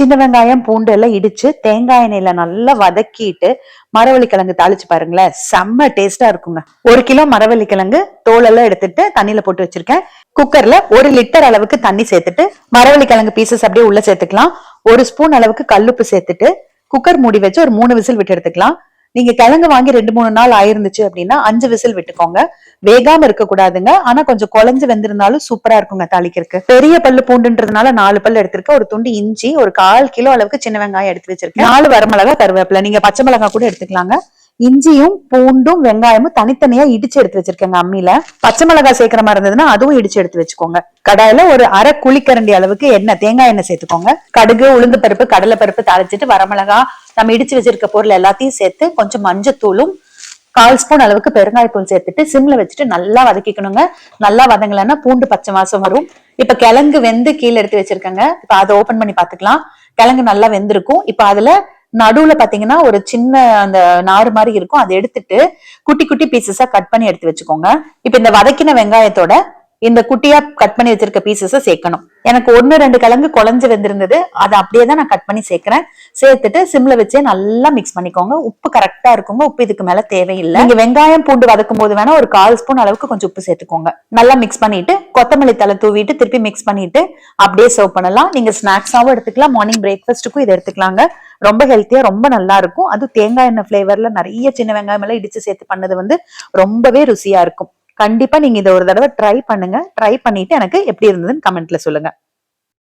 சின்ன வெங்காயம் பூண்டு எல்லாம் இடிச்சு தேங்காய் எண்ணெயில நல்லா வதக்கிட்டு மரவள்ளி கிழங்கு தாளிச்சு பாருங்களேன். செம்ம டேஸ்டா இருக்குங்க. ஒரு கிலோ மரவள்ளி கிழங்கு தோலெல்லாம் எடுத்துட்டு தண்ணியில போட்டு வச்சிருக்கேன். குக்கர்ல ஒரு லிட்டர் அளவுக்கு தண்ணி சேர்த்துட்டு மரவள்ளி கிழங்கு பீசஸ் அப்படியே உள்ள சேர்த்துக்கலாம். ஒரு ஸ்பூன் அளவுக்கு கல்லுப்பு சேர்த்துட்டு குக்கர் மூடி வச்சு ஒரு மூணு விசில் விட்டு எடுத்துக்கலாம். நீங்க கிழங்கு வாங்கி ரெண்டு மூணு நாள் ஆயிருந்துச்சு அப்படின்னா அஞ்சு விசில் விட்டுக்கோங்க. வேகாம இருக்க கூடாதுங்க ஆனா கொஞ்சம் குழஞ்சு வெந்திருந்தாலும் சூப்பரா இருக்குங்க தாளிக்கிறதுக்கு. பெரிய பல்லு பூண்டுன்றதுனால நாலு பல்லு எடுத்திருக்கேன். ஒரு துண்டு இஞ்சி ஒரு கால் கிலோ அளவுக்கு சின்ன வெங்காயம் எடுத்து வச்சிருக்கேன். நாலு வரமிளகா கருவேப்பிலை. நீங்க பச்சை மிளகா கூட எடுத்துக்கலாங்க. இஞ்சியும் பூண்டும் வெங்காயமும் தனித்தனியா இடிச்சு எடுத்து வச்சிருக்கேங்க அம்மியில. பச்சை மிளகாய் சேர்க்கிற மாதிரி இருந்ததுன்னா அதுவும் இடிச்சு எடுத்து வச்சுக்கோங்க. கடாயில ஒரு அரை குழிக்கரண்டி அளவுக்கு எண்ணெய் தேங்காய் எண்ணெய் சேர்த்துக்கோங்க. கடுகு உளுந்து பருப்பு கடலை பருப்பு தாளிச்சிட்டு வரமிளகா நம்ம இடிச்சு வச்சிருக்க பொருள் எல்லாத்தையும் சேர்த்து கொஞ்சம் மஞ்சத்தூளும் கால் ஸ்பூன் அளவுக்கு பெருங்காயத்தூள் சேர்த்துட்டு சிம்ல வச்சுட்டு நல்லா வதக்கிக்கணுங்க. நல்லா வதங்கலைன்னா பூண்டு பச்சை வாசம் வரும். இப்ப கிழங்கு வெந்து கீழே எடுத்து வச்சிருக்கேங்க. இப்ப அதை ஓபன் பண்ணி பாத்துக்கலாம் கிழங்கு நல்லா வெந்திருக்கும். இப்ப அதுல நடுவுல பாத்தீங்கன்னா ஒரு சின்ன அந்த நாறு மாதிரி இருக்கும். அதை எடுத்துட்டு குட்டி குட்டி பீசஸா கட் பண்ணி எடுத்து வச்சுக்கோங்க. இப்ப இந்த வதக்கின வெங்காயத்தோட இந்த குட்டியா கட் பண்ணி வச்சிருக்க பீசஸ சேர்க்கணும். எனக்கு ஒன்னு ரெண்டு கிழங்கு குழஞ்சு வெந்திருந்தது. அதை அப்படியே தான் நான் கட் பண்ணி சேர்க்கிறேன். சேர்த்துட்டு சிம்ல வச்சே நல்லா மிக்ஸ் பண்ணிக்கோங்க. உப்பு கரெக்டா இருக்குங்க. உப்பு இதுக்கு மேல தேவையில்லை. நீங்க வெங்காயம் பூண்டு வதக்கும் போது வேணா ஒரு கால் ஸ்பூன் அளவுக்கு கொஞ்சம் உப்பு சேர்த்துக்கோங்க. நல்லா மிக்ஸ் பண்ணிட்டு கொத்தமல்லி தலை தூவிட்டு திருப்பி மிக்ஸ் பண்ணிட்டு அப்படியே சர்வ் பண்ணலாம். நீங்க ஸ்நாக்ஸாவும் எடுத்துக்கலாம். மார்னிங் பிரேக்ஃபாஸ்ட்டுக்கும் இதை எடுத்துக்கலாங்க. ரொம்ப ஹெல்த்தியா ரொம்ப நல்லா இருக்கும். அது தேங்காய் எண்ணெய் ஃபிளேவர்ல நிறைய சின்ன வெங்காயம் எல்லாம் இடிச்சு சேர்த்து பண்ணது வந்து ரொம்பவே ருசியா இருக்கும். கண்டிப்பா நீங்க இதை ஒரு தடவை ட்ரை பண்ணுங்க. ட்ரை பண்ணிட்டு எனக்கு எப்படி இருந்ததுன்னு கமெண்ட்ல சொல்லுங்க.